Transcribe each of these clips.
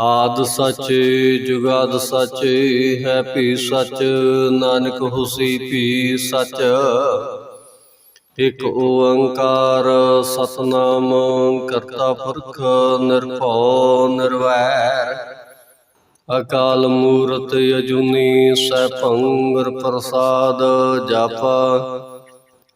ਆਦ ਸੱਚ ਜੁਗਾਦ ਸੱਚ ਹੈ ਵੀ ਸੱਚ, ਨਾਨਕ ਹੁਸ਼ੀ ਵੀ ਸੱਚ। ਇਕ ਓੰਕਾਰ ਸਤਨਾਮ ਕਰਤਾ ਪੁਰਖ ਨਿਰਭਉ ਨਿਰਵੈਰ। ਅਕਾਲ ਮੂਰਤ ਅਜੂਨੀ ਸੈਭੰ ਪ੍ਰਸਾਦ ਜਾਪਾ।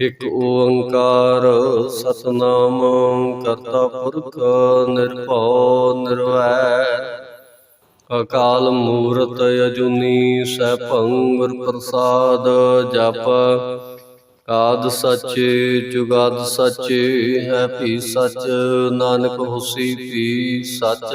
ਇਕ ਓੰਕਾਰ ਸਤਨਾਮ, ਕਰਤਾ ਪੁਰਖ ਨਿਰਭਉ ਨਿਰਵੈਰ। ਅਕਾਲ ਮੂਰਤ ਅਜੂਨੀ ਸੈਭੰ ਗੁਰ ਪ੍ਰਸਾਦ ਜਪ। ਆਦ ਸੱਚ ਜੁਗਾਦ ਸੱਚ ਹੈ ਭੀ ਸੱਚ, ਨਾਨਕ ਹੋਸੀ ਭੀ ਸੱਚ।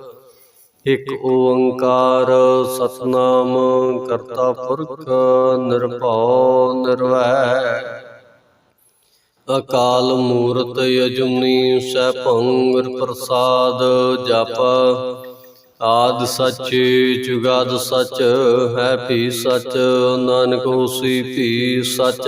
ਇਕ ਓੰਕਾਰ ਸਤਨਾਮ ਕਰਤਾ ਪੁਰਖ ਨਿਰਭਉ ਨਿਰਵੈਰ ਅਕਾਲ ਮੂਰਤ ਅਜੂਨੀ ਸੈਭੰ ਗੁਰ ਪ੍ਰਸਾਦ ਜਪ। ਆਦ ਸੱਚ ਜੁਗਾਦ ਸੱਚ ਹੈ ਭੀ ਸੱਚ, ਨਾਨਕ ਹੋਸੀ ਭੀ ਸੱਚ।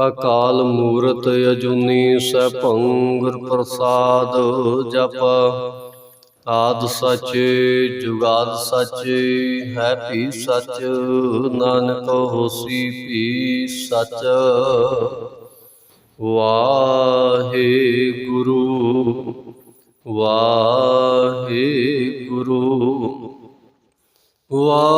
ਅਕਾਲ ਮੂਰਤ ਅਜੂਨੀ ਸੈਭੰ ਗੁਰ ਪ੍ਰਸਾਦ ਜਪ। ਆਦ ਸੱਚ, ਜੁਗਾਦ ਸੱਚ ਹੈ ਭੀ ਸੱਚ, ਨਾਨਕ ਹੋਸੀ ਭੀ ਸੱਚ। ਵਾਹਿਗੁਰੂ ਵਾਹਿਗੁਰੂ ਵਾਹਿਗੁਰੂ ਵਾਹਿਗੁਰੂ